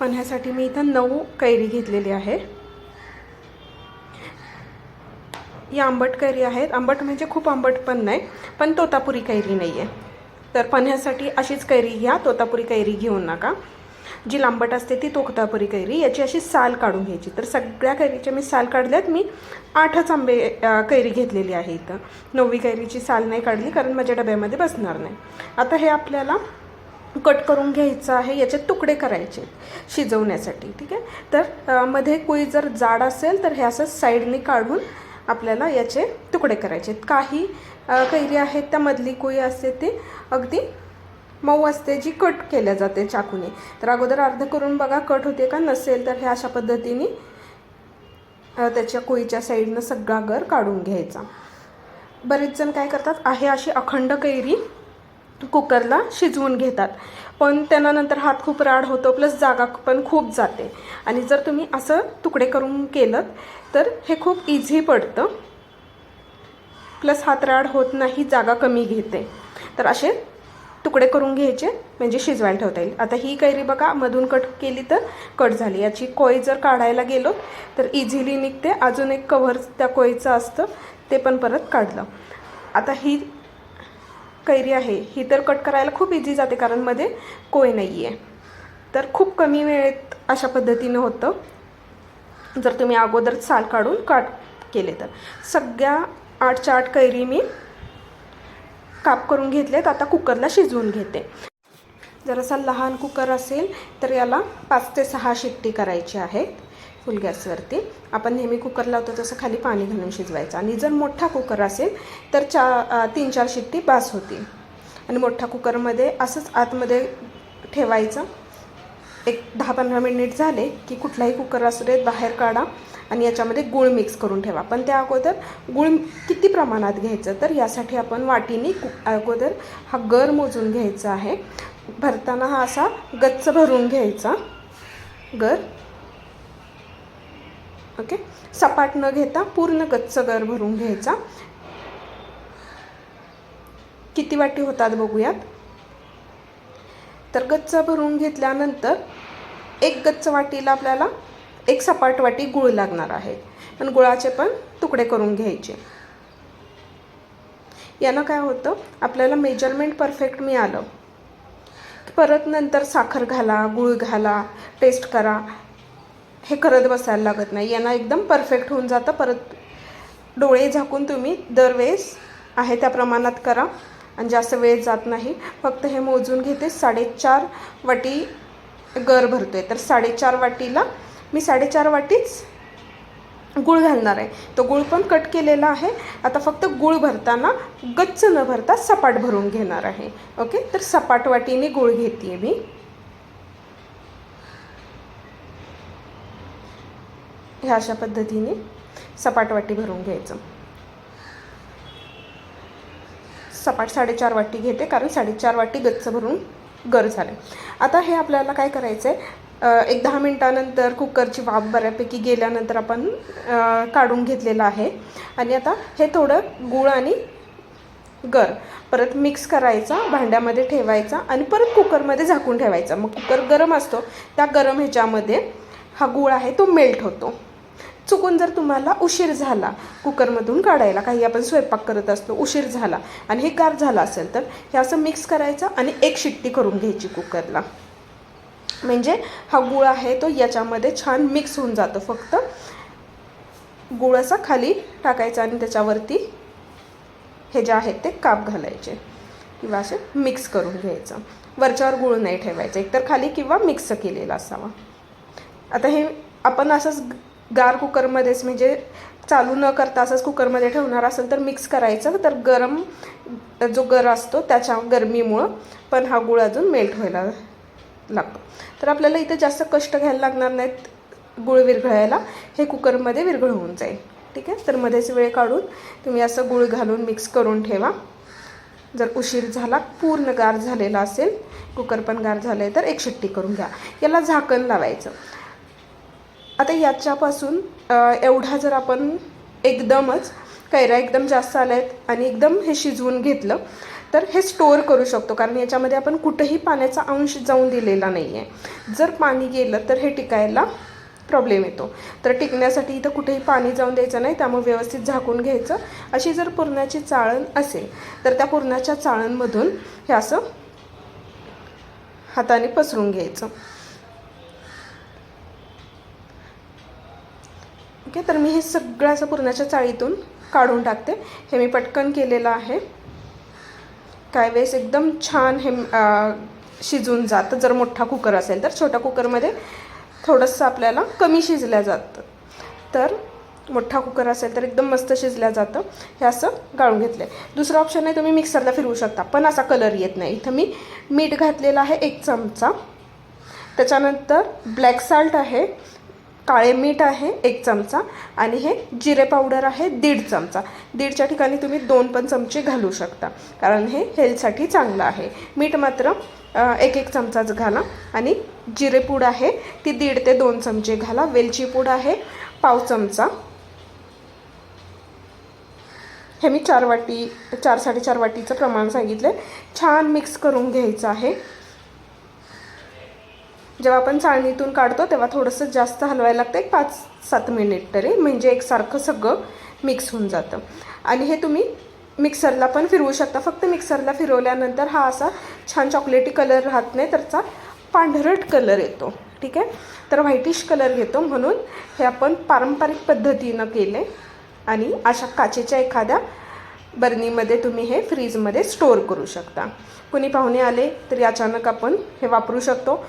पण ह्यासाठी मी इथं नऊ कैरी घेतलेली आहे. ही आंबट कैरी आहेत. आंबट म्हणजे खूप आंबट पण नाही पण तोतापुरी कैरी नाही आहे तर पन्ह्यासाठी अशीच कैरी घ्या तोतापुरी कैरी घेऊ नका. जी लांबट असते ती तोतापुरी कैरी याची अशी साल काढून घ्यायची. तर सगळ्या कैरीच्या मी साल काढल्यात. मी आठच आंबे कैरी घेतलेली आहे इथं. नववी कैरीची साल नाही काढली कारण माझ्या डब्यामध्ये बसणार नाही. आता हे आपल्याला कट करून घ्यायचं आहे याचे तुकडे करायचे शिजवण्यासाठी ठीक आहे? तर मध्ये कोळी जर जाड असेल तर हे असं साईडने काढून आपल्याला याचे तुकडे करायचे काही कैरी आहेत त्या मधली कोळी असते ती अगदी मऊ असते जी कट केल्या जाते चाकूने. तर अगोदर अर्ध करून बघा कट होते का नसेल तर हे अशा पद्धतीने त्याच्या कोळीच्या साईडनं सगळा गर काढून घ्यायचा. बरेच जण काय करतात आहे अशी अखंड कैरी कुकरला शिजवून घेतात. पण त्यांना नंतर हात खूप राड होतो प्लस जागा पण खूप जाते. आणि जर तुम्ही असं तुकडे करून केलं तर हे खूप इझी पडतं. प्लस हात राड होत नाही जागा कमी घेते. तर असे तुकडे करून घ्यायचे म्हणजे शिजवायला ठेवता येईल. आता ही कैरी बघा मधून कट केली तर कट झाली. याची कोय जर काढायला गेलो तर इझिली निघते. अजून एक कव्हर त्या कोयीचं असतं ते पण परत काढलं. आता ही कैरी आहे. ही तर कट करायला खूप इझी जाते कारण मध्ये कोय नाही आहे तर खूप कमी वेळेत अशा पद्धतीनं होतं. जर तुम्ही अगोदर साल काढून काट केले तर. सगळ्या आठच्या आठ कैरी मी काप करून घेतलेत. आता कुकरला शिजवून घेते. जर असा लहान कुकर असेल तर याला पाच ते सहा शिट्टी करायची आहे. फुल गॅसवरती. आपण नेहमी कुकर लावतो तसं खाली पाणी घालून शिजवायचं. आणि जर मोठा कुकर असेल तर चा तीन चार शिट्टी बास होती. आणि मोठ्या कुकरमध्ये असंच आतमध्ये ठेवायचं. एक दहा पंधरा मिनिट झाले की कुठलाही कुकर असू देत बाहेर काढा आणि याच्यामध्ये गूळ मिक्स करून ठेवा. पण त्या अगोदर गूळ किती प्रमाणात घ्यायचं? तर यासाठी आपण वाटीने कु अगोदर हा गर मोजून घ्यायचा आहे. भरताना हा असा गच्च भरून घ्यायचा. गर. ओके? सपाट न घेता पूर्ण गच्च गर भरून घ्यायचा. किती वाटी होतात बघूयात. तर गच्च भरून घेतल्यानंतर एक गच्च वाटीला आपल्याला एक सपाट वाटी गुळ लागणार आहे. पण गुळाचे पण तुकडे करून घ्यायचे. यानं काय होतं? आपल्याला मेजरमेंट परफेक्ट मिळालं. परत नंतर साखर घाला गुळ घाला टेस्ट करा. हे करत बसायला लागत नाही. यांना एकदम परफेक्ट होऊन जातं. परत डोळे झाकून तुम्ही दरवेळेस आहे त्या प्रमाणात करा. आणि जास्त वेळ जात नाही. फक्त हे मोजून घेते. साडेचार वाटी गर भरतो आहे तर साडेचार वाटीला मी साडेचार वाटीच गुळ घालणार आहे. तो गुळ पण कट केलेला आहे. आता फक्त गुळ भरताना गच्च न भरता सपाट भरून घेणार आहे. ओके? तर सपाट वाटीने गुळ घेते मी. ह्या अशा पद्धतीने सपाट वाटी भरून घ्यायचं. सपाट साडेचार वाटी घेते कारण साडेचार वाटी गच्च भरून गर झाले आता हे आपल्याला काय करायचं आहे एक दहा मिनटानंतर कुकरची वाफ बऱ्यापैकी गेल्यानंतर आपण काढून घेतलेलं आहे. आणि आता हे थोडं गूळ आणि गर परत मिक्स करायचा भांड्यामध्ये ठेवायचा आणि परत कुकरमध्ये झाकून ठेवायचा. मग कुकर गरम असतो त्या गरम ह्याच्यामध्ये हा गूळ आहे तो मेल्ट होतो. चुकून जर तुम्हाला उशीर झाला कुकरमधून काढायला काही आपण स्वयंपाक करत असतो उशीर झाला आणि हे गार झालं असेल तर हे असं मिक्स करायचं आणि एक शिट्टी करून घ्यायची कुकरला. म्हणजे हा गुळ आहे तो याच्यामध्ये छान मिक्स होऊन जातो फक्त. गुळ असा खाली टाकायचा आणि त्याच्यावरती हे जे आहेत ते काप घालायचे. किंवा असे मिक्स करून घ्यायचं. वरच्यावर गुळ नाही ठेवायचं. एकतर खाली किंवा मिक्स केलेला असावा. आता हे आपण असंच गार कुकरमध्येच म्हणजे चालू न करता असंच कुकरमध्ये ठेवणार असेल तर मिक्स करायचं. तर गरम जो गर असतो त्याच्या गरमीमुळं पण हा गुळ अजून मेल्ट व्हायला लागतो. तर आपल्याला इथं जास्त कष्ट घ्यायला लागणार नाहीत गुळ विरघळायला. हे कुकरमध्ये विरघळ होऊन जाईल. ठीक आहे? तर मध्येच वेळ काढून तुम्ही असं गुळ घालून मिक्स करून ठेवा. जर उशीर झाला पूर्ण गार झालेला असेल कुकर पण गार झालं आहे तर एक शिट्टी करून घ्या. याला झाकण लावायचं. आता याच्यापासून एवढा जर आपण एकदमच कैऱ्या एकदम जास्त आल्या आहेत आणि एकदम हे शिजवून घेतलं तर हे स्टोअर करू शकतो. कारण याच्यामध्ये आपण कुठेही पाण्याचा अंश जाऊन दिलेला नाही आहे जर पाणी गेलं तर हे टिकायला प्रॉब्लेम येतो. तर टिकण्यासाठी इथं कुठेही पाणी जाऊन द्यायचं नाही त्यामुळे व्यवस्थित झाकून घ्यायचं. अशी जर पुरणाची चाळण असेल तर त्या पुरणाच्या चाळणमधून हे असं हाताने पसरून घ्यायचं. ओके तर मी हे सगळं असं पुरणाच्या चाळीतून काढून टाकते. हे मी पटकन केलेलं आहे. काय वेळेस एकदम छान हे शिजून जातं. जर मोठा कुकर असेल तर छोट्या कुकरमध्ये थोडंसं आपल्याला कमी शिजल्या जातं. तर मोठा कुकर असेल तर एकदम मस्त शिजल्या जातं. हे असं गाळून घेतलं आहे दुसरं ऑप्शन आहे तुम्ही मिक्सरला फिरवू शकता पण असा कलर येत नाही. इथं मी मीठ घातलेलं आहे एक चमचा. त्याच्यानंतर ब्लॅक साल्ट आहे. काळे मीठ आहे एक चमचा. आणि हे जिरे पावडर आहे दीड चमचा. दीडच्या ठिकाणी तुम्ही दोन पण चमचे घालू शकता. कारण हे हेल्थसाठी चांगलं आहे. मीठ मात्र एक एक चमचाच घाला. आणि जिरे पूड आहे ती दीड ते दोन चमचे घाला. वेलची पूड आहे पाव चमचा. हे मी चार वाटी चार साडेचार वाटीचं प्रमाण सांगितलं आहे छान मिक्स करून घ्यायचं आहे. जेव्हा आपण चाळणीतून काढतो तेव्हा थोडंसं जास्त हलवायला लागतं. एक पाच सात मिनिट तरी. म्हणजे एकसारखं सगळं मिक्स होऊन जातं. आणि हे तुम्ही मिक्सरला पण फिरवू शकता. फक्त मिक्सरला फिरवल्यानंतर हा असा छान चॉकलेटी कलर राहत नाही. त्याचा पांढरट कलर येतो. ठीक आहे? तर व्हाईटिश कलर घेतो. म्हणून हे आपण पारंपरिक पद्धतीनं केले आणि अशा काचेच्या एखाद्या बर्नीमध्ये तुम्ही हे फ्रीजमध्ये स्टोअर करू शकता. कुणी पाहुणे आले तरी अचानक आपण हे वापरू शकतो.